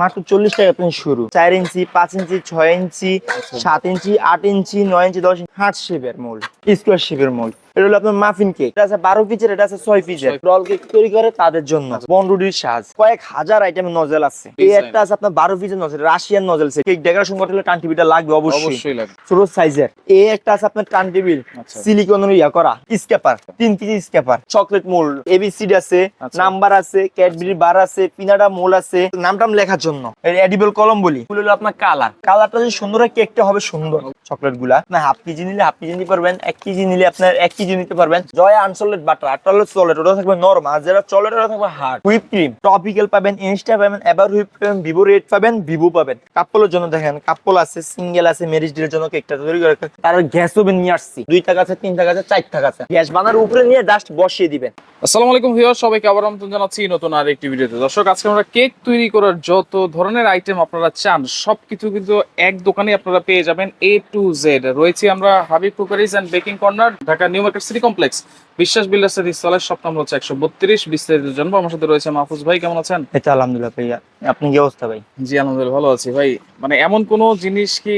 মাত্র চল্লিশ টাকা থেকে শুরু। চার ইঞ্চি পাঁচ ইঞ্চি ছয় ইঞ্চি আচ্ছা। সাত ইঞ্চি আট ইঞ্চি নয় ইঞ্চি দশ ইঞ্চি। হার্ট শেপের মোল স্কোয়ার শেপের মোল এটা হলো আপনার মাফিন কেক এটা আছে বারো পিচের এটা আছে ছয় পিচের রল কেক তৈরি করে তাদের জন্য। বনরুডির সাজ। কয়েক হাজার আইটেমের নজেল আছে। এই একটা আছে আপনার বারো পিচের nozzle Russian nozzle cake decoration করতে হলে লাগবে অবশ্যই। ছোট সাইজের এই একটা আছে আপনার আচ্ছা। সিলিকনের ইয়া করা। স্কেপার তিন piece scraper chocolate mould ABCD আছে। আচ্ছা। নাম্বার আছে। ক্যাডবেরি বার আছে। পিনাডা মোল আছে। নামটাম লেখার জন্য। এডিবল কলম বলি। এগুলো হলো আপনার কালার কালারটা যদি সুন্দর হয় কেকটা হবে সুন্দর। চকলেটগুলা। না হাফ কেজি নিলে হাফ কেজি নিতে পারবেন। এক কেজি নিলে আপনার এক কেজি নিতে পারবেন। জয় আনসলেট বাটার আটটা হলো চলেট, ওটা থাকবে নরম আর যেটা চলেট, ওটা থাকবে হার্ড হুইপ ক্রিম টপিক্যাল পাবেন ইনস্টা পাবেন, এবার হুইপ পাবেন ভিভো রেড পাবেন ভিভো পাবেন। কাপলের জন্য দেখেন কাপল আছে সিঙ্গেল আছে ম্যারেজ ডিলের জন্য কেকটা তৈরি করে তার গ্যাস ওভেন নিয়ে আসছি। দুই টাকা আছে, তিন টাকা আছে, চার টাকা আছে। গ্যাস বানার উপরে নিয়ে জাস্ট বসিয়ে দিবেন। আসসালামু আলাইকুম ভিউয়ার সবাইকে আবার আমন্ত্রণ জানাচ্ছি নতুন আর একটি ভিডিওতে। দর্শক, আজকে আমরা কেক তৈরি করার যত ধরনের আইটেম আপনারা চান, সবকিছু কিন্তু এক দোকানে আপনারা পেয়ে যাবেন এ টু জেড রয়েছে আমরা Habib cookeries and baking corner Dhaka New Market City Complex Biswas builders এর স্থলের শপ নম্বর হচ্ছে একশো বত্রিশ। বিস্তারিত জানব। আমার সাথে রয়েছে মাহফুজ ভাই কেমন আছেন? তো আলহামদুলিল্লাহ ভাইয়া। আপনি কি অবস্থা ভাই? জি আলহামদুলিল্লাহ ভালো আছি ভাই। মানে এমন কোনো জিনিস কি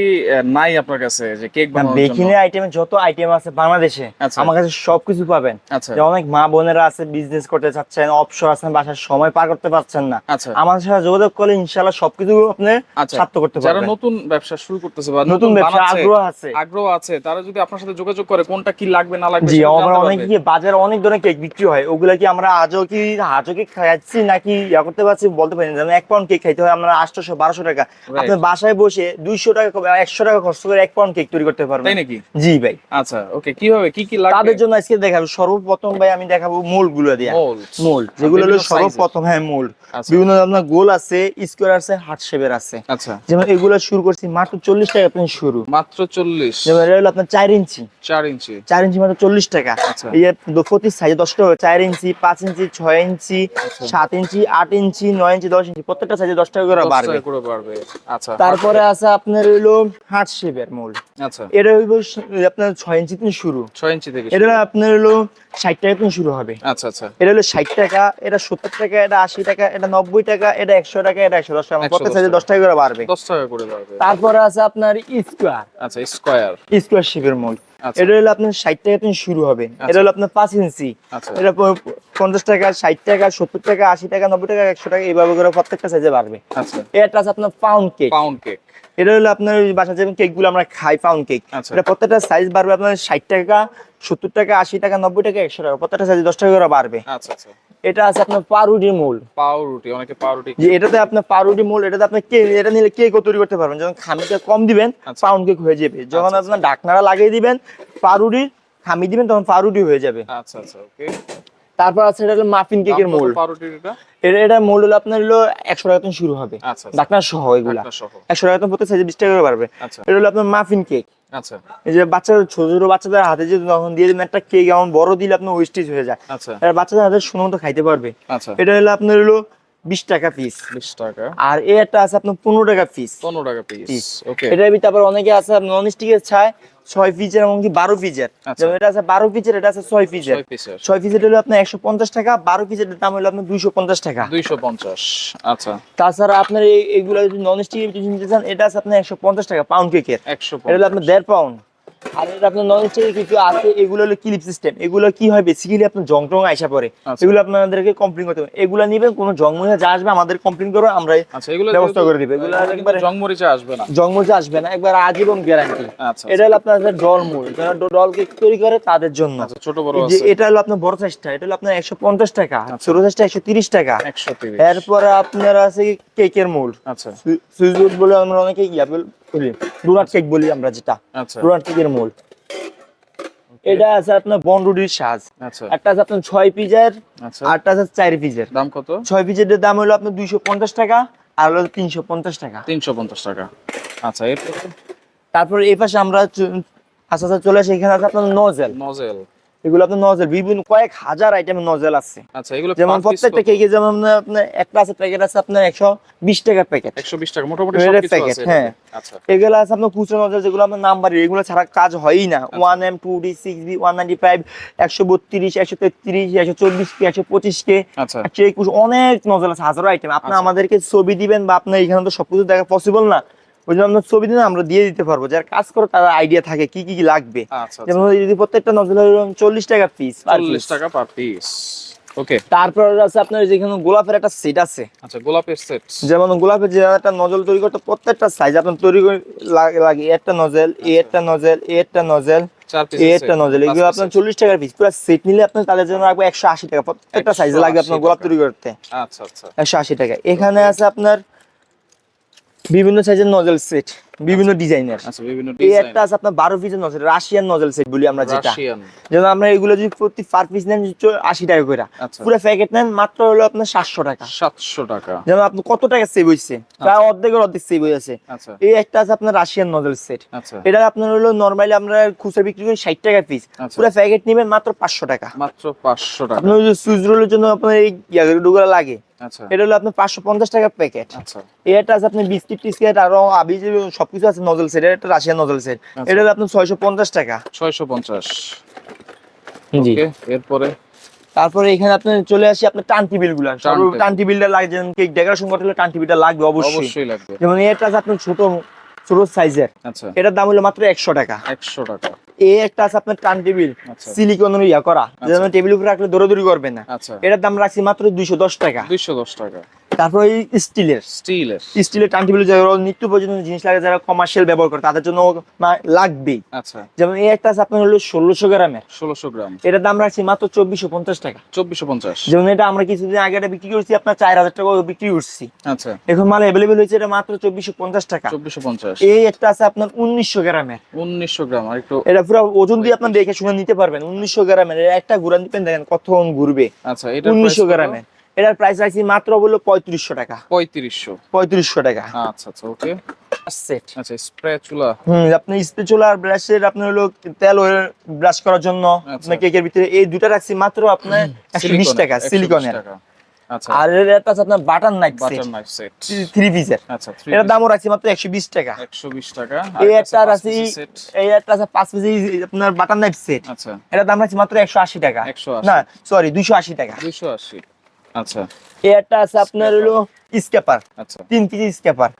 নাই আপনার কাছে যে কেক বানানোর জন্য? বেকিনের আইটেমে যত আইটেম আছে বাংলাদেশে আচ্ছা। আমার কাছে সবকিছু পাবেন। আচ্ছা। যে অনেক মা বোনেরা আছে বিজনেস করতে চাচ্ছেন অবসর আছেন বাসার সময় পার করতে পারছেন না। আচ্ছা। আমার সাথে যোগাযোগ করলে ইনশাআল্লাহ সবকিছু আপনি সার্থক করতে যারা নতুন ব্যবসা শুরু করতেছে বা নতুন ব্যবসা আগ্রহ আছে। আগ্রহ আছে তারা যদি আপনার সাথে যোগাযোগ করে কোনটা কি লাগবে না লাগবে জি অনেক কি বাজারে অনেক ধরনের কেক বিক্রি হয় ওগুলা কি আমরা আজও কি আজও কি খাচ্ছি নাকি ইয়া করতে পারছি বলতে পারি না। এক পাউন্ড কেক খাইতে হয় আমরা আটশোশো বারোশো টাকা। আপনি বাসায় বসে দুইশো টাকা একশো টাকা খরচ করে এক পাউন্ড কেক তৈরি করতে পারবেন। নাকি? জি ভাই। আচ্ছা ওকে কীভাবে কি কি লাগবে? তাদের জন্য আজকে দেখাবো সর্বপ্রথম ভাই আমি দেখাবো মোলগুলো দিয়া। মোল যেগুলো হলো সর্বপ্রথম হ্যাঁ মোল আচ্ছা। বিভিন্ন আপনার গোল আছে স্কোয়ার আছে হার্ট শেপের আছে। আচ্ছা। যেমন এগুলো শুরু করছি মাত্র চল্লিশ টাকা আপনি শুরু। মাত্র চল্লিশ। যেমন এটা হলো আপনার চার ইঞ্চি। চার ইঞ্চি। চার ইঞ্চি মাত্র চল্লিশ টাকা। আচ্ছা। প্রতি সাইজে দশ টাকা চার ইঞ্চি পাঁচ ইঞ্চি ছয় ইঞ্চি আচ্ছা। সাত ইঞ্চি আট ইঞ্চি নয় ইঞ্চি দশ ইঞ্চি প্রত্যেকটা সাইজে দশ টাকা করে বাড়বে। আচ্ছা। তারপরে আছে আপনার হইল হার্ট শেপের মূল। আচ্ছা। এটা হইব আপনার ছয় ইঞ্চি থেকে শুরু। ছয় ইঞ্চি থেকে এটা আপনার হলো ষাট টাকা থেকে শুরু হবে। আচ্ছা আচ্ছা। এটা হলো ষাট টাকা এটা সত্তর টাকা এটা আশি টাকা এটা নব্বই টাকা এটা একশো টাকা এটা একশো দশ টাকা। প্রত্যেক সাইজে দশ টাকা করে বাড়বে। দশ টাকা করে বাড়বে। তারপরে আছে আপনার স্কোয়ার। আচ্ছা স্কোয়ার। স্কোয়ার শেপের মোল। আচ্ছা। এটা হলো আপনার ষাট টাকা থেকে শুরু হবে। এটা হলো আপনার পাঁচ ইঞ্চি। আচ্ছা। এটা পঞ্চাশ টাকা ষাট টাকা সত্তর টাকা আশি টাকা নব্বই টাকা একশো টাকা এইভাবে করে প্রত্যেকটা সাইজে বাড়বে। আচ্ছা। এটা আছে আপনার পাউন্ড কেক পাউন্ড কেক এটা হলো আপনার বাসা যেমন কেকগুলো আমরা খাই পাউন্ড কেক আচ্ছা। এটা প্রত্যেকটা সাইজ বাড়বে আপনার ষাট টাকা সত্তর টাকা আশি টাকা নব্বই টাকা একশো টাকা প্রত্যেকটা সাইজ দশ টাকা করে বাড়বে। আচ্ছা আচ্ছা। এটা আছে আপনার পাউরুটি মোল। পাউরুটি অনেকে পাউরুটি এটাতে আপনার পাউরুটি মোল এটাতে আপনি কে এটা নিলে কেকও তৈরি করতে পারবেন। যখন খামিটা কম দিবেন। পাউন্ড কেক হয়ে যাবে। যখন আপনার ডাকনারা লাগিয়ে দিবেন পাউরুটির খামি দিবেন তখন পাউরুটি হয়ে যাবে। আচ্ছা আচ্ছা ওকে তারপর আছে এটা হলো মাফিন কেকের মোল মোল্ড এটা? এটা মোল্ড মোল হলো আপনার হলো একশো টাকা থেকে শুরু হবে। আচ্ছা আচ্ছা। ডাকনা সহ এগুলা। একশো টাকা প্রত্যেক সাইজে বিশ টাকা পারবে আচ্ছা। এটা হলো আপনার মাফিন কেক আচ্ছা। এই যে বাচ্চাদের ছোট ছোট বাচ্চাদের হাতে যে তখন দিয়ে দিবেন একটা কেক এমন বড় দিলে আপনার ওয়েস্টেজ হয়ে যায়। আচ্ছা। বাচ্চাদের হাতে সুন্দর মতো খাইতে পারবে। আচ্ছা। এটা হলো আপনার হলো বিশ টাকা পিস বিশ টাকা। আর এই একটা আছে আপনার পনেরো টাকা পিস পনেরো টাকা পিস। ওকে এটার ভিতরে আবার অনেকে আছে নন স্টিকের ছায় ছয় পিসের এমনকি বারো পিসের আচ্ছা। যেমন এটা আছে বারো পিসের এটা আছে ছয় পিসের ছয় ছয় হলো আপনার একশো পঞ্চাশ টাকা বারো পিসের দাম হলো আপনার দুইশো পঞ্চাশ টাকা। দুইশো পঞ্চাশ আচ্ছা। তাছাড়া আপনার এই- এইগুলো যদি নন স্টিকের যদি নিতে চান এটা আছে আপনার একশো পঞ্চাশ টাকা পাউন্ড কেকের একশো এটা হলো আপনার দেড় পাউন্ড আর এটা আপনার নন কিছু আছে এগুলো হলো ক্লিপ সিস্টেম এগুলো কি হয় বেসিক্যালি আপনার জং টং আইসা পড়ে। আচ্ছা। এগুলো আপনাদেরকে কমপ্লেন করতে হবে। এগুলো নিবেন কোনো জং মরিচা যা আসবে আমাদের কমপ্লেন করো আমরা আচ্ছা ব্যবস্থা করে দিবে। এগুলো একবারে- জং মরিচা আসবে না। জং মরিচা আসবে না একবার আজীবন গ্যারান্টি আচ্ছা এটা হলো আপনার ডল মূল যারা ডল কেক তৈরি করে তাদের জন্য। আচ্ছা ছোট বড় যে এটা হলো আপনার বড় সাইজটা এটা হলো আপনার একশো পঞ্চাশ টাকা আচ্ছা। ছোট সাইজটা একশো তিরিশ টাকা। এরপরে আপনার আছে কেকের মূল আচ্ছা। সুইচ বলে আমরা অনেকে ইয়া ডোনাট কেক বলি আমরা যেটা। আচ্ছা। ডোনাট কেকের মূল। এটা আছে আপনার সাজ। আচ্ছা। একটা আছে আপনার ছয় পিজের আচ্ছা। আরটা আছে চার পিজের। দাম কত? ছয় পিজের দাম হলো আপনার দুইশো পঞ্চাশ টাকা আর হলো তিনশো পঞ্চাশ টাকা। তিনশো পঞ্চাশ টাকা। আচ্ছা এরপর? তারপর এই পাশে আমরা আস্তে আস্তে চলে আসি। এখানে আছে আপনার নজেল। নজেল। এগুলো আপনার নজেল বিভিন্ন কয়েক হাজার আইটেমের নজেল আছে। আচ্ছা এগুলো যেমন প্রত্যেকটা কেকে যেমন আপনার- একটা আছে প্যাকেট আছে আপনার একশো বিশ টাকার প্যাকেট একশো বিশ টাকা মোটামুটি এর সবকিছু প্যাকেট, হ্যাঁ। আচ্ছা। এগুলো আছে আপনার খুচরো নজেল যেগুলো আপনার নাম্বার এগুলো ছাড়া কাজ হয়ই না। One M two D six B one ninety five একশো বত্রিশ একশো তেত্রিশ একশো চব্বিশ কে একশো পঁচিশ কে আচ্ছা। একশো একুশ অনেক নজল আছে হাজারো আইটেম আপনি আচ্ছা। আমাদেরকে ছবি দিবেন বা আপনার এখানে তো সবকিছু দেখা পসিবল না। ওই জন্য আপনার ছবি দিন আমরা দিয়ে দিতে পারব। যারা কাজ করে তার আইডিয়া থাকে কি কি কি লাগবে। আচ্ছা যেমন যদি প্রত্যেকটা নজল চল্লিশ টাকা পিস চল্লিশ টাকা পার পিস ওকে তারপর আছে আপনার যেখানে গোলাপের একটা সেট আছে। আচ্ছা গোলাপের সেট যেমন গোলাপের যে একটা নজল তৈরি করতে প্রত্যেকটা সাইজ তৈরি করে লাগ- একটা নজল একটা নজল একটা নজল একটা নজল এগুলো আপনার চল্লিশ টাকার পিস পুরো সেট নিলে আপনার তাদের জন্য রাখব একশো আশি টাকা। প্রত্যেকটা সাইজে লাগবে আপনার গোলাপ তৈরি করতে। আচ্ছা আচ্ছা। একশো আশি টাকা। এখানে আছে আপনার বিভিন্ন সাইজের নজল সেট বিভিন্ন ডিজাইনের আচ্ছা বিভিন্ন এই ডিজাইন একটা আছে আপনার বারো পিসের নজল রাশিয়ান নজল সেট বলি আমরা যেটা। রাশিয়ান যেমন আমরা এগুলো যদি প্রতি পার পিস নেন চ- আশি টাকা করে আচ্ছা। পুরো প্যাকেট নেন মাত্র হলো আপনার সাতশো টাকা। সাতশো টাকা। যেমন আপনি কত টাকা সেভ হয়েছে প্রায় অর্ধেকের অর্ধেক সেভ হয়েছে আচ্ছা। এই একটা আছে আপনার রাশিয়ান নজল সেট আচ্ছা। এটা আপনার হলো নর্মালি আমরা খুচরা বিক্রি করি ষাট টাকা পিস আচ্ছা। পুরো প্যাকেট নেবেন মাত্র পাঁচশো টাকা। মাত্র পাঁচশো টাকা। আপনার সুইচ রোলের জন্য আপনার এই ইয়াগুলো লাগে। আচ্ছা। এটা হলো আপনার পাঁচশো পঞ্চাশ টাকা প্যাকেট আচ্ছা। এটা আছে আপনার বিস্কিট টিস্কিট আরও আবি যে সবকিছু আছে নজল সেট এটা রাশিয়ান নজল সেট আচ্ছা। এটা আপনার ছয়শো পঞ্চাশ টাকা। ছয়শো পঞ্চাশ। জি। এরপরে? তারপরে এখানে আপনার চলে আসি আপনার টান টেবিলগুলা। টান টেবিলটা লাগে যেমন কেক ডেকোরেশন করতে হলে টান টেবিলটা লাগবে অবশ্যই। অবশ্যই লাগবে। যেমন এটা আছে আপনার ছোট ছোট সাইজের। আচ্ছা। এটার দাম হলো মাত্র একশো টাকা। একশো টাকা। এই একটা আছে আপনার টান টেবিল সিলিকন সিলিকনের ইয়া করা। যেমন টেবিল উপরে রাখলে দৌড়াদৌড়ি করবে না। আচ্ছা। এটার দাম রাখছি মাত্র দুইশো দশ টাকা। দুইশো দশ টাকা। তারপর এই স্টিলের। স্টিলের। স্টিলের যারা নিত্য প্রয়োজনীয় জিনিস লাগে যারা কমার্শিয়াল ব্যবহার করে তাদের জন্য লাগবেই। আচ্ছা। যেমন এই একটা আছে আপনার হলো ষোলোশো গ্রামের। ষোলোশো গ্রাম। এটার দাম রাখছি মাত্র চব্বিশশো পঞ্চাশ টাকা। চব্বিশশো পঞ্চাশ। যেমন এটা আমরা কিছুদিন আগে এটা বিক্রি করছি আপনার চার হাজার টাকা বিক্রি করছি। আচ্ছা। এখন মাল অ্যাভেলেবেল হয়েছে এটা মাত্র চব্বিশশো পঞ্চাশ টাকা। চব্বিশশো পঞ্চাশ। এই একটা আছে আপনার উনিশশো গ্রামের। উনিশশো গ্রাম আর একটু এটা পুরো ওজন দিয়ে আপনার দেখে শুনে নিতে পারবেন উনিশশো গ্রামের। একটা ঘুরান দিবেন দেখেন কতক্ষণ ঘুরবে। আচ্ছা এটা উনিশশো গ্রামের। এটার প্রাইস রাখছি মাত্র বলল পঁয়ত্রিশশো টাকা। পঁয়ত্রিশশো। পঁয়ত্রিশশো টাকা। আচ্ছা আচ্ছা ওকে। সেট আচ্ছা স্প্রে হুম আপনি স্পেচুলা আর ব্রাশের আপনার হলো তেল ব্রাশ করার জন্য আচ্ছা। আপনার কেকের ভিতরে এই দুটা রাখছি মাত্র আপনার একশো বিশ টাকা সিলিকনের আচ্ছা। আর এর একটা আছে আপনার বাটার নাইফ সেট থ্রি পিসের আচ্ছা এটার দামও রাখছি মাত্র একশো বিশ টাকা। একশো বিশ টাকা এই একটা আছে এই একটা আছে পাঁচ পিস আপনার বাটার নাইফ সেট আচ্ছা। এটার দাম রাখছি মাত্র একশো আশি টাকা। না সরি দুইশো আশি টাকা। দুইশো আশি। আচ্ছা। একটা আছে আপনার হলো স্কেপার আচ্ছা। তিন পিস স্কেপার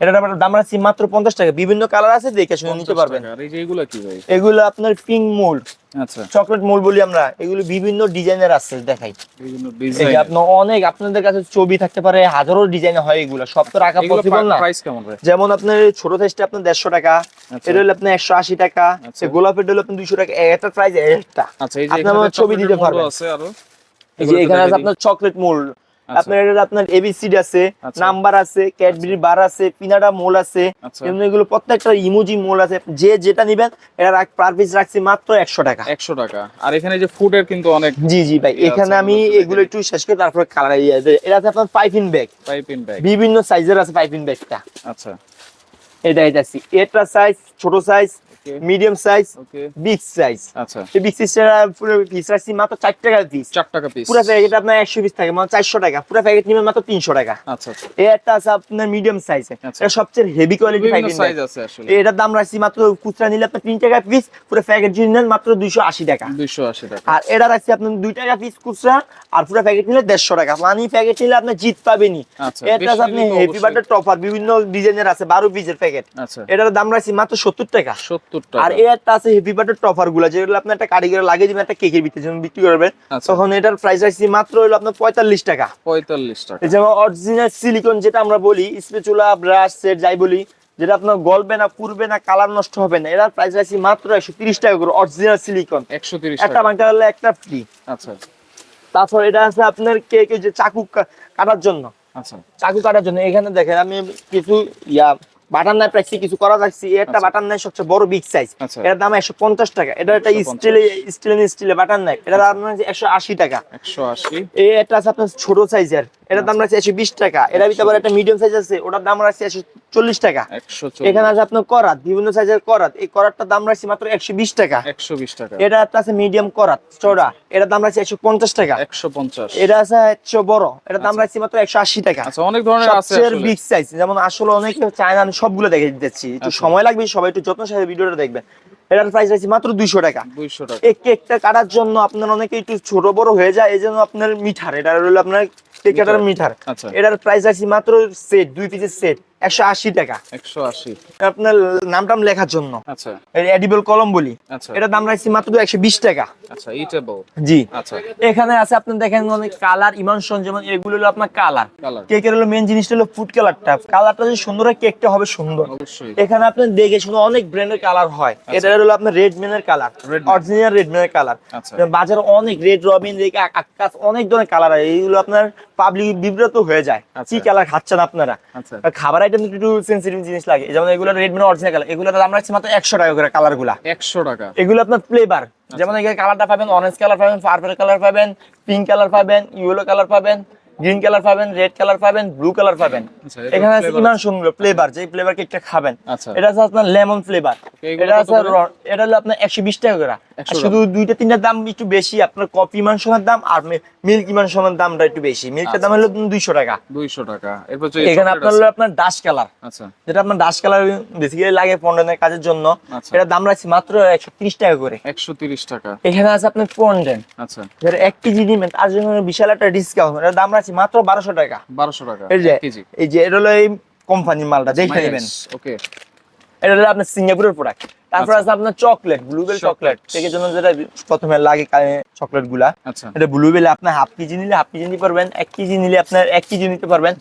এটার আমার দাম রাখছি মাত্র পঞ্চাশ টাকা। বিভিন্ন কালার আছে দেখে শুনে নিতে পারবেন। আর এই যে এগুলো কি ভাই? এগুলো আপনার পিঙ্ক মোল্ড আচ্ছা। চকলেট মোল্ড বলি আমরা। এগুলো বিভিন্ন ডিজাইনের আছে দেখাই। বিভিন্ন ডিজাইন আপনার অনেক আপনাদের কাছে ছবি থাকতে পারে হাজারো ডিজাইন হয় এগুলো। সব তো রাখা পসিবল না। প্রাইস কেমন যেমন আপনার ছোট সাইজটা আপনার দেড়শো টাকা আচ্ছা। এটা হলো আপনার একশো আশি টাকা। আচ্ছা। গোলাপের হলো আপনার দুইশো টাকা। একটা প্রাইস একটা। আচ্ছা এই যে ছবি দিতে পারবেন। আছে আরও। যে এখানে আছে আপনার চকলেট মোল্ড আচ্ছা। আপনার এটা আপনার এবিসিডি আছে আচ্ছা। নাম্বার আছে ক্যাডবেরি বার আছে পিনাডা মোল আছে আচ্ছা। এগুলো প্রত্যেকটা ইমোজি মোল আছে। যে যেটা নিবেন এটা পার পিস রাখছি মাত্র একশো টাকা। একশো টাকা। আর এখানে যে ফুডের কিন্তু অনেক জি জি ভাই ইয়ে এখানে আমি এগুলো একটু শেষ করে তারপরে কালার এটা আছে আপনার piping bag pipe in bag বিভিন্ন সাইজের আছে পাইপিং ব্যাগটা আচ্ছা। এটা এটা এটা সাইজ ছোট size medium size big size আচ্ছা। এই বিগ সাইজটা পুরো পিস রাখছি মাত্র চার টাকা পিস চার টাকা পিস পুরো প্যাকেট আপনার একশো পিস থাকে মানে চারশো টাকা। পুরো প্যাকেট নিবেন মাত্র তিনশো টাকা। আচ্ছা আচ্ছা। এই একটা আছে আপনার মিডিয়াম সাইজ আচ্ছা। এটা সবচেয়ে হেভি কোয়ালিটি সাইজ আছে আসলে। এটার দাম রাখছি মাত্র খুচরা নিলে আপনার তিন টাকা পিস পুরো প্যাকেট যদি নেন মাত্র দুইশো আশি টাকা। দুইশো আশি টাকা। আর এটা রাখছি আপনার দুই টাকা পিস খুচরা আর পুরো প্যাকেট নিলে দেড়শো টাকা। মানে প্যাকেট নিলে আপনি জিত পাবেনই। আচ্ছা এটা আপনি হেভি বাটার টপার বিভিন্ন ডিজাইনের আছে বারো পিসের প্যাকেট আচ্ছা। এটার দাম রাখছি মাত্র সত্তর টাকা। সত্তর আর টাকা এই একটা আছে হেভি বাটার টপারগুলা যেগুলো আপনি একটা কারিগরে লাগিয়ে দিবেন একটা কেকের ভিতরে যেমন বিক্রি করবেন আচ্ছা। তখন এটার প্রাইস রাখছি মাত্র হলো আপনার পঁয়তাল্লিশ টাকা। পঁয়তাল্লিশ টাকা। যেমন অরিজিনাল সিলিকন যেটা আমরা বলি স্পেচুলা ব্রাশ সেট যাই বলি যেটা আপনার গলবে না পুরবে না কালার নষ্ট হবে না এটার প্রাইস রাখছি মাত্র একশো তিরিশ টাকা করে অরিজিনাল সিলিকন একশো তিরিশ একটা টাকা বাঙ্কা হলে একটা ফ্রি আচ্ছা। তারপর এটা আছে আপনার কেক যে চাকু কাটার জন্য। আচ্ছা। চাকু কাটার জন্য। এখানে দেখেন আমি কিছু ইয়া বাটার নাই প্রাইসে কিছু করা যাচ্ছে একটা আচ্ছা। বাটার নাই সবচেয়ে বড় বিগ সাইজ আচ্ছা। এটার দাম একশো পঞ্চাশ টাকা। এটা একটা 150 স্টিলে স্টিলে স্টিলে বাটার নাই এটার দাম একশো আশি টাকা। একশো আশি। এটা আছে আপনার ছোট সাইজের এটার দাম রাখছে একশো বিশ টাকা। এটার ভিতরে আবার একটা মিডিয়াম সাইজ আছে ওটার দাম রাখছে একশো চল্লিশ টাকা। এখানে আছে আপনার করাত বিভিন্ন সাইজের করাত। এই করাতটার দাম রাখছি মাত্র একশো বিশ টাকা। একশো বিশ টাকা। এটা আছে মিডিয়াম করাত চড়া এটার দাম রাখছে একশো পঞ্চাশ টাকা। একশো পঞ্চাশ। এটা আছে একশো বড়। এটার দাম রাখছি মাত্র একশো আশি টাকা। আচ্ছা অনেক ধরনের আছে আসলে। বিগ সাইজ যেমন আসলে অনেকে চায় না আমি সবগুলো দেখে দিচ্ছি একটু আচ্ছা। সময় লাগবে সবাই একটু যত্ন সাথে ভিডিওটা দেখবেন। এটার প্রাইস রাখছি মাত্র দুইশো টাকা। দুইশো টাকা। এই কেকটা কাটার জন্য আপনার অনেকে একটু ছোট বড় হয়ে যায় এই জন্য আপনার মিঠার। এটা হলো আপনার কেক মিটার। আচ্ছা। এটার প্রাইস আছে মাত্র সেট দুই পিসের সেট একশো আশি টাকা। একশো আশি। আপনার নাম টাম লেখার জন্য। আচ্ছা। এডিবল কলম বলি। আচ্ছা। এটার দাম রাখছি মাত্র একশো বিশ টাকা। আচ্ছা ইটেবল জি। আচ্ছা। এখানে আছে আপনি দেখেন অনেক কালার ইমানশন যেমন এগুলো হলো আপনার কালার। কেকের হলো মেন জিনিসটা হলো ফুড কালারটা কালারটা যদি সুন্দর হয় কেকটা হবে সুন্দর। অবশ্যই। এখানে আপনি দেখে শুনে অনেক ব্র্যান্ডের কালার হয়। এটা হলো আপনার রেড মেনের কালার অরিজিনাল রেড মেনের কালার আচ্ছা। বাজারে অনেক রেড রবিন রেড আকাশ অনেক ধরনের কালার হয়। এইগুলো আপনার পাবলিক বিব্রত হয়ে যায়। আচ্ছা। কি কালার খাচ্ছেন আপনারা? আচ্ছা। খাবার আইটেম একটু সেন্সিটিভ জিনিস লাগে। যেমন এগুলো রেড মেন অরিজিনাল কালার এগুলো দাম রাখছে মাত্র একশো টাকা করে একশো টাকা। এগুলো আপনার ফ্লেভার আচ্ছা। যেমন এখানে কালারটা পাবেন অরেঞ্জ কালার পাবেন পার্পল কালার পাবেন পিঙ্ক কালার পাবেন ইয়েলো কালার পাবেন গ্রিন কালার পাবেন রেড কালার পাবেন ব্লু কালার পাবেন। আচ্ছা, এখানে আছে ইমান সুন্দর ফ্লেভার যে ফ্লেভার কেকটা খাবেন আচ্ছা। এটা আছে আপনার লেমন ফ্লেভার এটা আছে এটা হলো আপনার একশো বিশ টাকা করে। আর 100 শুধু দুইটা তিনটা দাম একটু বেশি আপনার কফি মানসনের দাম আর মিল্ক মানসনের দামটা একটু বেশি। মিল্কের দাম হলো দুইশো টাকা। দুইশো টাকা। এরপর এখানে আপনার হলো আপনার ডাস্ট কালার আচ্ছা। যেটা আপনার ডাস্ট কালার বেসিক্যালি লাগে পন্ডেনের কাজের জন্য। আচ্ছা। এটা দাম রাখছি মাত্র একশো তিরিশ টাকা করে। একশো তিরিশ টাকা। এখানে আছে আপনার পন্ডেন আচ্ছা। যেটা এক কেজি নিবেন তার জন্য বিশাল একটা ডিসকাউন্ট এটার দাম রাখছি মাত্র বারোশো টাকা। বারোশো টাকা এই যে এই যে এটা হলো এই কোম্পানির মালটা দেখে নেবেন। ওকে এটা হলো আপনার সিঙ্গাপুরের প্রোডাক্ট তারপর আচ্ছা। আছে আপনার চকলেট ব্লুবেল চকলেট থেকে জন্য যেটা প্রথমে লাগে চকলেটগুলা। আচ্ছা। এটা ব্লুবেল আপনার হাফ কেজি নিলে হাফ কেজি নিতে পারবেন এক কেজি নিলে আপনার এক কেজি নিতে পারবেন।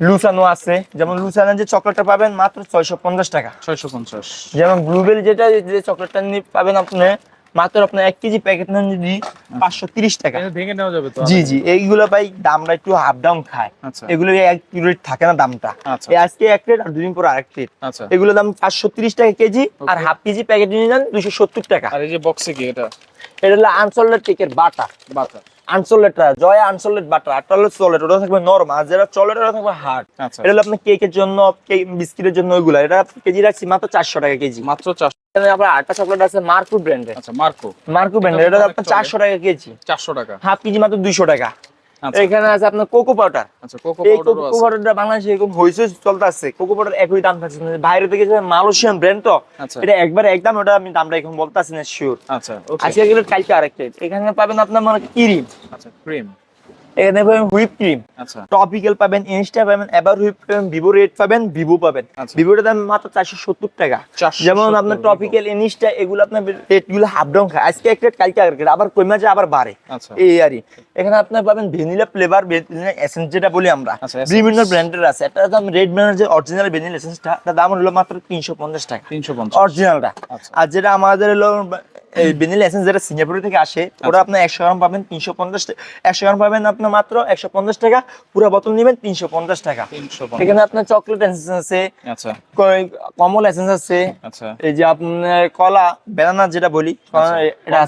লুসানো আছে যেমন লুসানের যে চকলেটটা পাবেন মাত্র ছয়শো পঞ্চাশ টাকা। ছয়শো পঞ্চাশ। যেমন ব্লুবেল যেটা যে চকলেটটা পাবেন আপনি মাত্র আপনার এক কেজি প্যাকেট নেন যদি পাঁচশো তিরিশ টাকা। ভেঙে নেওয়া যাবে তো জি জি এইগুলো ভাই দামটা একটু আপ ডাউন খায়। আচ্ছা। এগুলো এক রেট থাকে না দামটা। আচ্ছা। আজকে এক রেট আর দুদিন পর আরেক রেট আচ্ছা। এগুলো দাম চারশো তিরিশ টাকা কেজি আর হাফ কেজি প্যাকেট নিয়ে যান দুশো সত্তর টাকা। আর এই যে বক্সে কি এটা? এটা হলো আনসল্ডার কেকের বাটা। বাতা আনসল্টেডটা জয় আনসোলেট বাটার আটটা হলো চলেট ওটা থাকবে নরম আর যেটা চলেট ওটা থাকবে হার্ড আচ্ছা এটা হলো আপনার কেকের জন্য কেক বিস্কিটের জন্য ওইগুলো। এটা কেজি রাখছি মাত্র চারশো টাকা কেজি। মাত্র চারশো। আপনার আটটা চকলেট আছে মার্কো ব্র্যান্ডের আচ্ছা মার্কো মার্কো ব্র্যান্ডের এটা আপনার চারশো টাকা কেজি। চারশো টাকা। হাফ কেজি মাত্র দুইশো টাকা। আচ্ছা এখানে আছে আপনার কোকো পাউডার। আচ্ছা কোকো কোকো পাউডারটা বাংলাদেশে এরকম চলতে আছে কোকো পাউডার একই দাম থাকছে। না। বাইরে থেকে যে মালয়েশিয়ান ব্র্যান্ড তো আচ্ছা। এটা একবার একদম ওটা আমি দামটা এখন বলতাছি না শিওর আচ্ছা আজকে গেলে কালকে আরেকটা। এখানে পাবেন আপনার মানে ক্রিম। আচ্ছা ক্রিম। এখানে পাবেন হুইপ ক্রিম আচ্ছা। টপিক্যাল পাবেন ইনস্টা পাবেন এবার হুইপ পাবেন ভিভো রেড পাবেন ভিভো পাবেন। আচ্ছা। ভিভোর দাম মাত্র চারশো সত্তর টাকা। 470 যেমন আপনার। টপিক্যাল ইনস্টা এগুলো আপনার রেটগুলো হাফ ডাউন খায়। আজকে এক রেট কালকে রেট আবার কমে যায় আবার বাড়ে। আচ্ছা। এই আরই এখানে আপনার পাবেন ভ্যানিলা ফ্লেভার ভ্যানিলা এসেন্স যেটা বলি আমরা। আচ্ছা, বিভিন্ন ব্র্যান্ডের আছে। একটা দাম রেড ম্যানের যে অরিজিনাল ভ্যানিলা এসেন্সটা তার দাম হলো মাত্র তিনশো পঞ্চাশ টাকা। তিনশো পঞ্চাশ। অরিজিনালটা আচ্ছা। আর যেটা আমাদের হলো ভ্যানিলা এসেন্স যেটা সিঙ্গাপুর থেকে আসে ওটা আচ্ছা। আপনার একশো গ্রাম পাবেন তিনশো পঞ্চাশ একশো গ্রাম পাবেন আপনার মাত্র একশো পঞ্চাশ টাকা পুরো বোতল নেবেন তিনশো পঞ্চাশ টাকা। এখানে আপনার চকলেট এসেন্স আছে আচ্ছা। কমল এসেন্স আছে আচ্ছা। এই যে আপনার কলা বেনানা যেটা বলি এটা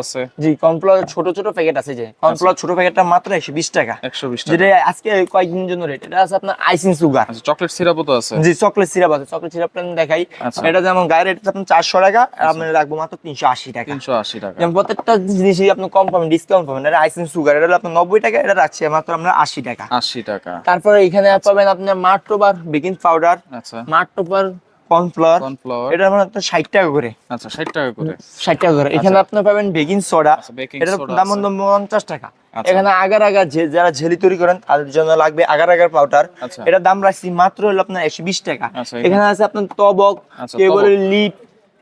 আছে। জি কর্নফ্লাওয়ার ছোট ছোট প্যাকেট আছে যে কর্নফ্লাওয়ার ছোট প্যাকেটটা মাত্র একশো বিশ টাকা। একশো বিশ যেটা আজকে কয়েকদিনের জন্য রেট এটা আছে আপনার আইসিং সুগার চকলেট সিরাপও তো আছে। জি চকলেট সিরাপ আছে চকলেট সিরাপটা দেখাই। এটা যেমন গায়ের রেট আপনার চারশো টাকা আর আপনি রাখব মাত্র তিনশো আশি টাকা তিনশো আশি টাকা। যেমন প্রত্যেকটা জিনিসই আপনি কম পাবেন ডিসকাউন্ট পাবেন। এটা আইসিং সুগার এটা হলো আপনার নব্বই টাকা এটা রাখছি মাত্র আমরা আশি টাকা। আশি টাকা। তারপরে এখানে পাবেন আপনার বেকিং পাউডার আচ্ছা। মার্টোবার কর্নফ্লাওয়ার কর্নফ্লাওয়ার এটা আপনার ষাট টাকা করে। আচ্ছা ষাট টাকা করে। ষাট টাকা করে। এখানে আপনার পাবেন বেকিং সোডা আচ্ছা এটার দাম হলো পঞ্চাশ টাকা। আচ্ছা। এখানে আগার আগার যে যারা ঝেলি তৈরি করেন তাদের জন্য লাগবে আগার আগার পাউডার আচ্ছা। এটার দাম রাখছি মাত্র হলো আপনার একশো বিশ টাকা। আচ্ছা, এখানে আছে আপনার তবক আচ্ছা, কেবল লিপ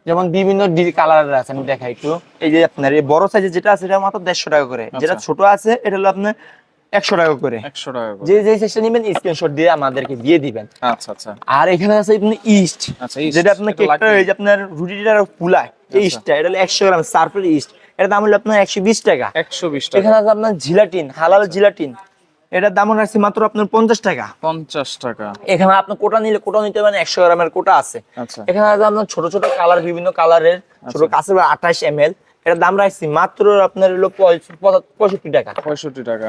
যেমন বিভিন্ন কালারের আছে আমি দেখাই একটু। এই যে আপনার এই বড় সাইজের যেটা আছে এটা মাত্র দেড়শো টাকা করে। যেটা আচ্ছা। ছোট আছে এটা হলো আপনার একশো টাকা করে। একশো টাকা যে যে চেষ্টা নেবেন স্ক্রিনশট দিয়ে আমাদেরকে দিয়ে দিবেন। আচ্ছা আচ্ছা। আর এখানে আছে আপনার ইস্ট আচ্ছা যেটা আপনার কেকটা। এই যে আপনার ফুলায় আচ্ছা। ইস্টটা এটা হলো একশো গ্রাম সার্ফের ইস্ট এটার দাম হলো আপনার একশো বিশ টাকা। একশো বিশ টাকা। এখানে আছে আপনার জিলাটিন হালাল জিলাটিন। এটার দাম রাখছি মাত্র আপনার পঞ্চাশ টাকা। পঞ্চাশ টাকা। এখানে আপনার কোটা নিলে কোটা নিতে পারেন একশো গ্রামের কোটা আছে। আচ্ছা। এখানে আপনার ছোট ছোট কালার বিভিন্ন কালারের ছোট কাছে আঠাশ এম এল। এটার দাম রাখছি মাত্র আপনার হলো পঁয়ষট্টি টাকা। পঁয়ষট্টি টাকা।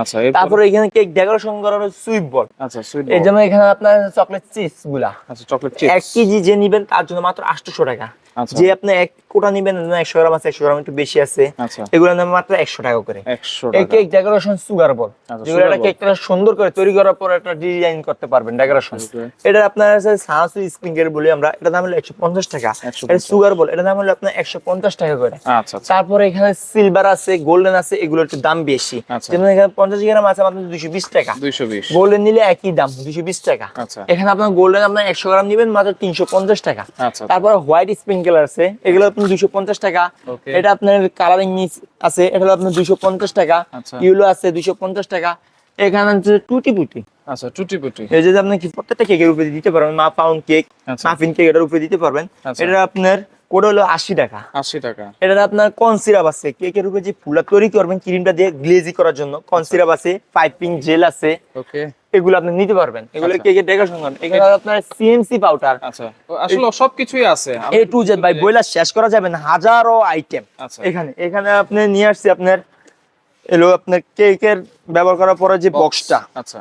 আচ্ছা তারপরে এখানে কেক ডেকোরেশন করার সুইট বল আচ্ছা সুইট এই জন্য এখানে আপনার চকলেট চিপসগুলা। আচ্ছা চকলেট এক কেজি যে নিবেন তার জন্য মাত্র আটশোশো টাকা। আচ্ছা। যে আপনি এক কোটা নিবেন একশো গ্রাম আছে একশো গ্রাম একটু বেশি আছে আচ্ছা। দাম মাত্র একশো টাকা করে। 100 টাকা। কেক ডেকোরেশন সুগার বল আচ্ছা, যেগুলো একটা কেকটা সুন্দর করে তৈরি করার পর একটা ডিজাইন করতে পারবেন ডেকোরেশন। এটা আপনার আছে সাহাসু বলি আমরা এটা দাম হলো একশো পঞ্চাশ টাকা। এটা সুগার বল এটা দাম হলো আপনার একশো পঞ্চাশ টাকা করে। আচ্ছা তারপরে এখানে সিলভার আছে গোল্ডেন আছে এগুলোর একটু দাম বেশি। যেমন এখানে পঞ্চাশ গ্রাম আছে মাত্র বিশ টাকা। 220 গোল্ডেন নিলে একই দাম বিশ টাকা। আচ্ছা। এখানে আপনার গোল্ডেন আপনার একশো গ্রাম নিবেন মাত্র তিনশো পঞ্চাশ টাকা। আচ্ছা। তারপর হোয়াইট স্প্রিঙ্কেলার আছে এগুলো আপনার পঞ্চাশ টাকা। এটা আপনার কালারিং আছে এটা হলো আপনার দুশো পঞ্চাশ টাকা। আচ্ছা। ইউলো আছে দুশো পঞ্চাশ টাকা। এখানে হচ্ছে টুটি পুটি আচ্ছা টুটি পুটি এই যে আপনি প্রত্যেকটা কেকের উপরে দিতে পারবেন মা পাউন্ড কেক আচ্ছা। মাফিন কেক এটার উপরে দিতে পারবেন। আচ্ছা। এটা আপনার কোড হলো আশি টাকা। 80 টাকা। এটা আপনার কর্ন সিরাপ আছে। কেকের উপরে যে ফুলা তৈরি করবেন ক্রিমটা দিয়ে গ্লেজি করার জন্য। কর্ন সিরাপ আছে পাইপিং জেল আছে। ওকে। এগুলো আপনি নিতে পারবেন। এগুলো আচ্ছা। কেকের ডেকোরেশন করেন এখানে আপনার সিএমসি পাউডার আচ্ছা। আসলে সবকিছুই আছে। এ টু জেড ভাই বইলা শেষ করা যাবে না হাজারো আইটেম আচ্ছা। এখানে এখানে আপনি নিয়ে আসছি আপনার এলো আপনার কেকের ব্যবহার করার পরে যে বক্সটা আচ্ছা।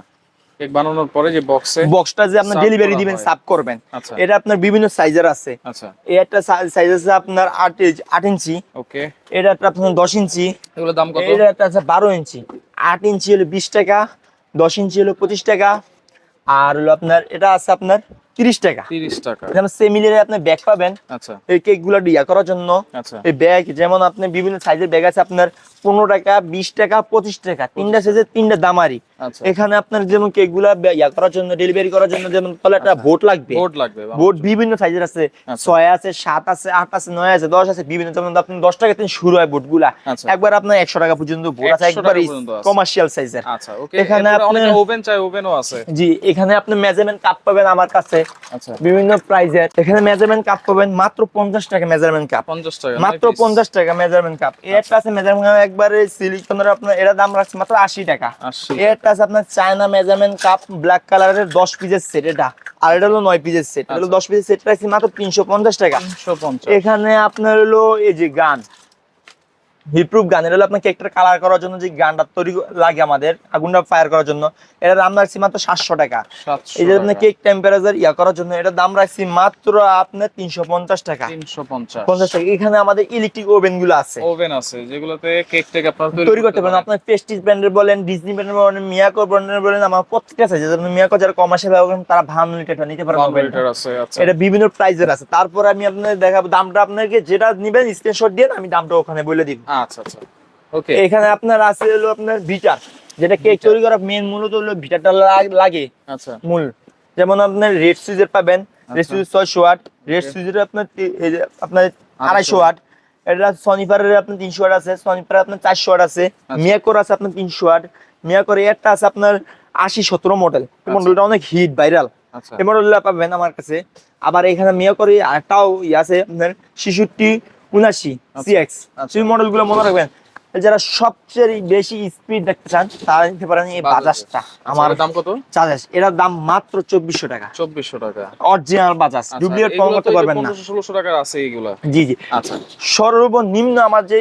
কেক বানানোর পরে যে বক্সে বক্সটা যে আপনি ডেলিভারি দিবেন সাব করবেন। আচ্ছা। এটা আপনার বিভিন্ন সাইজের আছে। আচ্ছা। এই একটা সাইজ আছে আপনার আট আট ইঞ্চি ওকে এটা একটা আপনার দশ ইঞ্চি এগুলো দাম কত? এটা একটা আছে বারো ইঞ্চি আট ইঞ্চি হলো বিশ টাকা দশ ইঞ্চি হলো পঁচিশ টাকা। আর হলো আপনার এটা আছে আপনার তিরিশ টাকা। 30 টাকা। যেমন সেমিলের আপনি ব্যাগ পাবেন। আচ্ছা। এই কেকগুলো ইয়া করার জন্য। আচ্ছা। এই ব্যাগ যেমন আপনি বিভিন্ন সাইজের ব্যাগ আছে আপনার পনেরো টাকা বিশ টাকা পঁচিশ টাকা। তিনটা সাইজের তিনটা দামারি। আচ্ছা। এখানে আপনার যেমন কেকগুলা ইয়া করার জন্য ডেলিভারি করার জন্য যেমন তাহলে একটা বোট লাগবে। বোর্ড লাগবে বিভিন্ন সাইজের আছে। আচ্ছা। ছয় আছে সাত আছে আট আছে নয় আছে দশ আছে বিভিন্ন। যেমন আপনি দশ টাকা থেকে শুরু হয় বোটগুলা আচ্ছা। একবার আপনার একশো টাকা পর্যন্ত বোট আছে একবার। কমার্শিয়াল সাইজের আচ্ছা ওকে। এখানে আপনার- ওভেন চাই ওভেনও আছে। জি এখানে আপনি মেজারমেন্ট কাপ পাবেন আমার কাছে। আচ্ছা। বিভিন্ন প্রাইজের এখানে মেজারমেন্ট কাপ পাবেন মাত্র পঞ্চাশ টাকা মেজারমেন্ট কাপ 50 টাকা মাত্র মানে piece। পঞ্চাশ টাকা মেজারমেন্ট কাপ একটা আছে মেজারমেন্ট কাপ একবারে সিলিকনের আপনার এটা দাম রাখছে মাত্র আশি টাকা। 80 এর একটা আছে আপনার চায়না মেজারমেন্ট কাপ ব্ল্যাক কালারের দশ পিসের সেট এটা। আর এটা হলো নয় পিসের সেট এটা হলো আচ্ছা। দশ পিসের সেট রাখছি মাত্র তিনশো পঞ্চাশ টাকা। 350 এখানে আপনার হলো এই যে গান। হিটপ্রুফ গান এটা হলো আপনার কেকটার কালার করার জন্য যে গানটা তৈরি লাগে আমাদের আগুনটা ফায়ার করার জন্য। এটার দাম রাখছি মাত্র সাতশো টাকা। এই যে আপনার কেক টেম্পারেচার ইয়া করার জন্য এটার দাম রাখছি মাত্র আপনার তিনশো পঞ্চাশ টাকা। 350 পঞ্চাশ। টাকা। এখানে আমাদের ইলেকট্রিক ওভেনগুলো আছে। ওভেন আছে যেগুলোতে কেক টেক আপনারা তৈরি করতে পারেন। আপনার পেস্টিজ ব্র্যান্ডের বলেন ডিজনি ব্র্যান্ডের বলেন মিয়াকো ব্র্যান্ডের বলেন আমার প্রত্যেকটা সাইজ আপনি মিয়াকো যারা কমার্শিয়াল ব্যবহার করেন তারা ভান লিটারটা নিতে পারেন। লিটার আছে আচ্ছা। এটা বিভিন্ন প্রাইজের আছে। তারপর আমি আপনাদের দেখাবো দামটা আপনাকে যেটা নিবেন স্ক্রিনশট দিয়ে আমি দামটা ওখানে বলে দিব। আচ্ছা আচ্ছা। ওকে এখানে আপনার আছে হলো আপনার ভিটার যেটা কেক তৈরি করার মেন মূলত হলো ভিটারটা লাগে আচ্ছা। মূল। যেমন আপনার রেড সুইজের পাবেন রেড আচ্ছা। সুইজ ছয়শো ওয়াট রেড সুইজের আপনার আপনার আড়াইশো ওয়াট এটা সনিফারের আপনার তিনশো ওয়াট আছে সনিফার আপনার চারশো ওয়াট আছে আচ্ছা। মিয়াকোর আছে আপনার তিনশো ওয়াট মিয়াকোর একটা আছে আপনার আশি সতেরো মডেল মডেলটা অনেক হিট ভাইরাল আচ্ছা। এই মডেলটা পাবেন আমার কাছে। আবার এখানে মিয়াকোর আরেকটাও ইয়ে আছে আপনার ছিষট্টি উনাশি সিএক্স আচ্ছা। সেই মডেলগুলো মনে রাখবেন যারা সবচেয়ে বেশি স্পিড দেখতে চান তারা নিতে পারেন এই বাজাজটা আমার আমার দাম কত? চার্জাস এটার দাম মাত্র চব্বিশশো টাকা। 2400 টাকা। অরিজিনাল বাজাজ আচ্ছা, ডুপ্লিকেট কম করতে পারবেন না। 1500 1600 টাকার আছে এইগুলা। জি জি। আচ্ছা। সর্বনিম্ন আমার যে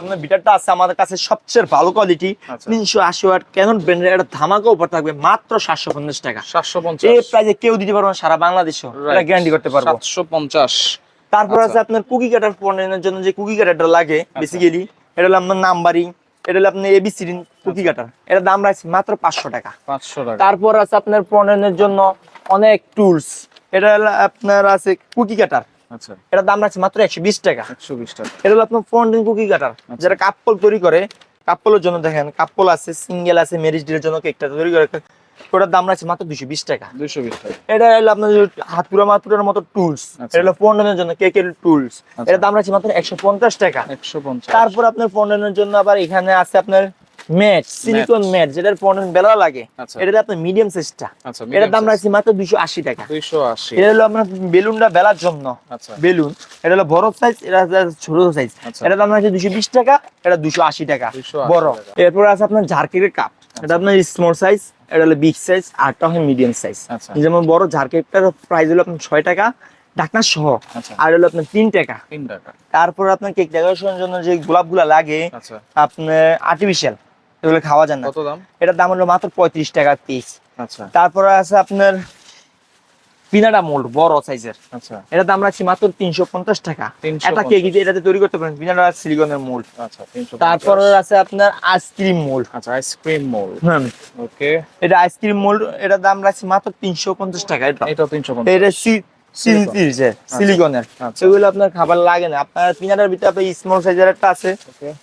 আপনার বিটারটা আছে আমাদের কাছে সবচেয়ে ভালো কোয়ালিটি আচ্ছা। তিনশো আশি ওয়াট ক্যানন ব্র্যান্ডের একটা ধামাকা উপর থাকবে মাত্র সাতশো পঞ্চাশ টাকা। 750 এই প্রাইজে কেউ দিতে পারবে না সারা বাংলাদেশও। এটা গ্যারান্টি করতে পারব। 750 তারপর আচ্ছা। আছে আপনার কুকি কাটার পণ্যের জন্য যে কুকি কাটারটা লাগে বেসিক্যালি এটা হলো আপনার নাম্বারিং এটা হলো আপনার এবিসিডি কুকি কাটার এটা দাম রাখছি মাত্র পাঁচশো টাকা। 500 টাকা। তারপর আছে আপনার পণ্যের জন্য অনেক টুলস এটা হলো আপনার আছে কুকি কাটার আচ্ছা। এটা দাম রাখছে মাত্র একশো বিশ টাকা। 120 টাকা। এটা হলো আপনার ফন্টেন কুকি কাটার আচ্ছা। যারা কাপ্পল তৈরি করে কাপ্পলের জন্য দেখেন কাপ্পল আছে সিঙ্গেল আছে ম্যারেজ ডিলের জন্য কেকটা তৈরি করে। ওটার দাম রাখছে মাত্র দুশো বিশ টাকা। 220 টাকা। এটা হলো আপনার মতো টুলস আচ্ছা। এটা হলো ফন্ডনের জন্য কেকের টুলস আচ্ছা। এটা দাম রাখছে মাত্র একশো পঞ্চাশ টাকা। 150 তারপর আপনার ফন্ডনের জন্য আবার এখানে আছে আপনার ম্যাট সিলিকন ম্যাট যেটার ফন্ডন বেলা লাগে। আচ্ছা। এটা আপনার মিডিয়াম সাইজটা আচ্ছা এটার দাম রাখছি মাত্র দুশো আশি টাকা। 280 এটা হলো আপনার বেলুনটা বেলার জন্য। আচ্ছা। বেলুন। এটা হলো বড় সাইজ এটা ছোট সাইজ আচ্ছা। এটা দাম আছে দুশো বিশ টাকা এটা দুশো আশি টাকা। 280 বড়। এরপর আছে আপনার ঝাড়কেকের কাপ এটা আপনার স্মল সাইজ এটা হলো বিগ সাইজ আরটা হয় মিডিয়াম সাইজ আচ্ছা। যেমন বড় ঝাড়কেকটার প্রাইস হলো আপনার ছয় টাকা ঢাকনা সহ। আচ্ছা। আর হলো আপনার তিন টাকা। তিন টাকা। তারপর আপনার কেক ডেকোরেশনের জন্য যে গোলাপগুলা লাগে আচ্ছা। আপনার আর্টিফিশিয়াল এগুলো খাওয়া যায় না। কত দাম? এটার দাম হলো মাত্র পঁয়ত্রিশ টাকা পিস আচ্ছা। তারপরে আছে আপনার পিনাডা মোল্ড বড় সাইজের। আচ্ছা। দাম রাখছি মাত্র তিনশো পঞ্চাশ টাকা। 350 একটা কেক এটাতে তৈরি করতে পারেন পিনাডা সিলিকনের মোল্ড। আচ্ছা তারপরে আছে আপনার আইসক্রিম মোল্ড। আচ্ছা আইসক্রিম মোল হ্যাঁ ওকে। এটা আইসক্রিম মোল্ড এটার দাম রাখছি মাত্র তিনশো পঞ্চাশ টাকা এটা। এটা তিনশো এটা সিলিকনের সিলিকনের। আচ্ছা। সেগুলো আপনার খাবার লাগে না। আপনার পিনাটার ভিতরে আপনার স্মল সাইজের একটা আছে।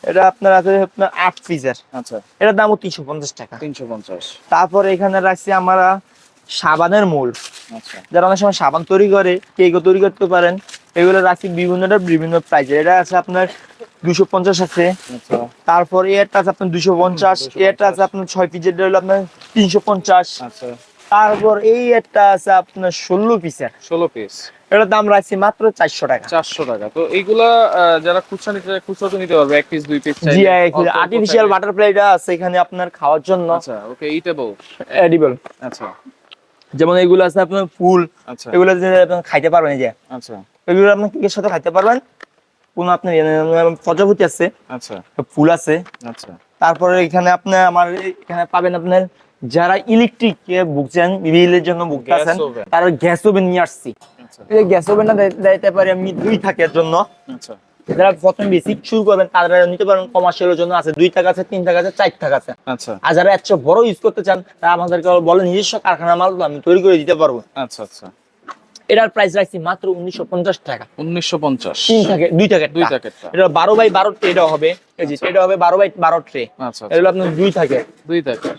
এটা আপনার আছে আপনার আট পিসের আচ্ছা। এটার দামও তিনশো পঞ্চাশ টাকা। তিনশো পঞ্চাশ। তারপর এখানে রাখছি আমরা সাবানের মোল। আচ্ছা। যারা অনেক সময় সাবান তৈরি করে কেকও তৈরি করতে পারেন এগুলো রাখছি বিভিন্নটা বিভিন্ন প্রাইজে এটা আছে আপনার দুশো পঞ্চাশ আছে। আচ্ছা। তারপর এরটা আছে আপনার দুশো পঞ্চাশ 250 এরটা আছে আপনার ছয় পিসের হলো আপনার তিনশো পঞ্চাশ। আচ্ছা। তারপর এই একটা আছে আপনার ষোলো পিসের ষোলো পিস এটার দাম রাখছি মাত্র চারশো টাকা। চারশো টাকা। তো এইগুলা যারা খুচরা নিতে চায় খুচরা তো নিতে পারবে এক পিস দুই পিস জি আর্টিফিশিয়াল বাটারফ্লাইটা আছে এখানে আপনার খাওয়ার জন্য। আচ্ছা ওকে ইটেবল এডিবল আচ্ছা। যেমন এগুলো আছে আপনার ফুল আচ্ছা। এগুলো যে আপনি খাইতে পারবেন এই যে। আচ্ছা। এগুলো আপনি কেকের সাথে খাইতে পারবেন? কোনো আপনার প্রজাপতি আছে আচ্ছা। ফুল আছে। আচ্ছা। তারপরে এখানে আপনার আমার এখানে পাবেন আপনার যারা ইলেকট্রিক ভুগছেন বিলের জন্য ভুগতেছেন। তারা গ্যাস ওভেন নিয়ে আসছি। আচ্ছা। এই গ্যাস ওভেনটা দিতে পারি আমি দুই থাকের জন্য। আচ্ছা। যারা প্রথমে বেসিক শুরু করবেন তারা নিতে পারেন কমার্শিয়ালের জন্য আছে দুই টাকা আছে তিন টাকা আছে চার টাকা আছে। আচ্ছা। আর যারা একশো বড় ইউজ করতে চান তারা আমাদেরকে বলে নিজস্ব কারখানা মাল আমি তৈরি করে দিতে পারব। আচ্ছা আচ্ছা। এটার প্রাইস রাখছি মাত্র উনিশশো পঞ্চাশ টাকা। উনিশশো পঞ্চাশ। তিন দুই দুই এটা বারো বাই বারো ট্রে এটা হবে। এই যে এটা হবে বারো বাই বারো ট্রে আচ্ছা আচ্ছা। এগুলো আপনার দুই থাকে। দুই প্যাকেট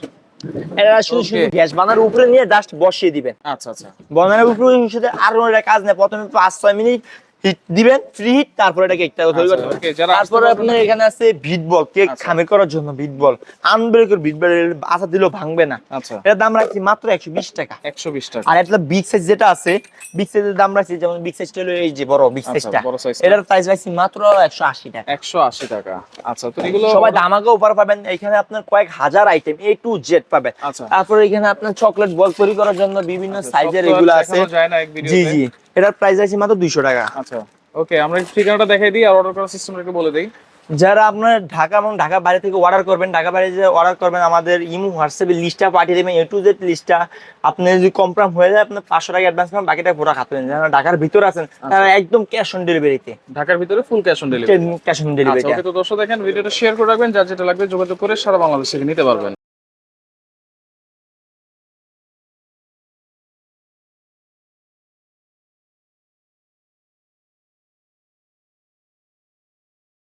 এটা শুধু শুধু গ্যাস বানার উপরে নিয়ে জাস্ট বসিয়ে দিবেন। আচ্ছা আচ্ছা। বানানোর উপরে সাথে আর কাজ নেই। প্রথমে পাঁচ ছয় মিনিট হিট দিবেন ফ্রি হিট তারপরে এটা কেকটা তৈরি করতে আচ্ছা, তারপরে আপনার এখানে আছে বিট বল কেক আচ্ছা। খামির করার জন্য বিট বল আনব্রেকের বিট বল আশা দিলেও ভাঙবে না। আচ্ছা। দাম রাখছি মাত্র একশো বিশ টাকা। একশো বিশ টাকা। আর বিগ সাইজ যেটা আছে বিগ সাইজের দাম রাখছি যেমন বিগ সাইজটা হলো এই যে বড় বিগ আচ্ছা, সাইজটা টা। এটার প্রাইস রাখছি মাত্র একশো আশি টাকা। একশো আশি টাকা। আচ্ছা তো এগুলো সবাই দামাকে উপর পাবেন। এখানে আপনার কয়েক হাজার আইটেম এ টু জেড পাবেন। আচ্ছা। তারপরে এখানে আপনার চকলেট বল তৈরি করার জন্য বিভিন্ন আচ্ছা, সাইজের এগুলো আছে। জি জি। এটার প্রাইস আছে মাত্র দুইশো টাকা। আচ্ছা ওকে আমরা ঠিকানাটা দেখাই দিই আর অর্ডার করার সিস্টেমটা একটু বলে দিই। যারা আপনার ঢাকা এবং ঢাকা বাইরে থেকে অর্ডার করবেন ঢাকা বাইরে যে অর্ডার করবেন আমাদের ইমো হোয়াটসঅ্যাপে লিস্টটা পাঠিয়ে দেবেন এ টু জেড লিস্টটা আপনি যদি কনফার্ম হয়ে যায় আপনার পাঁচশো টাকা অ্যাডভান্স করবেন বাকিটা পুরো খাতে দেবেন যারা ঢাকার ভিতরে আছেন তারা একদম ক্যাশ অন ডেলিভারিতে ঢাকার ভিতরে full cash on delivery cash on আচ্ছা ডেলিভারি ওকে তো দর্শক দেখেন ভিডিওটা শেয়ার করে রাখবেন যার যেটা লাগবে যোগাযোগ করে সারা বাংলাদেশ থেকে নিতে পারবেন।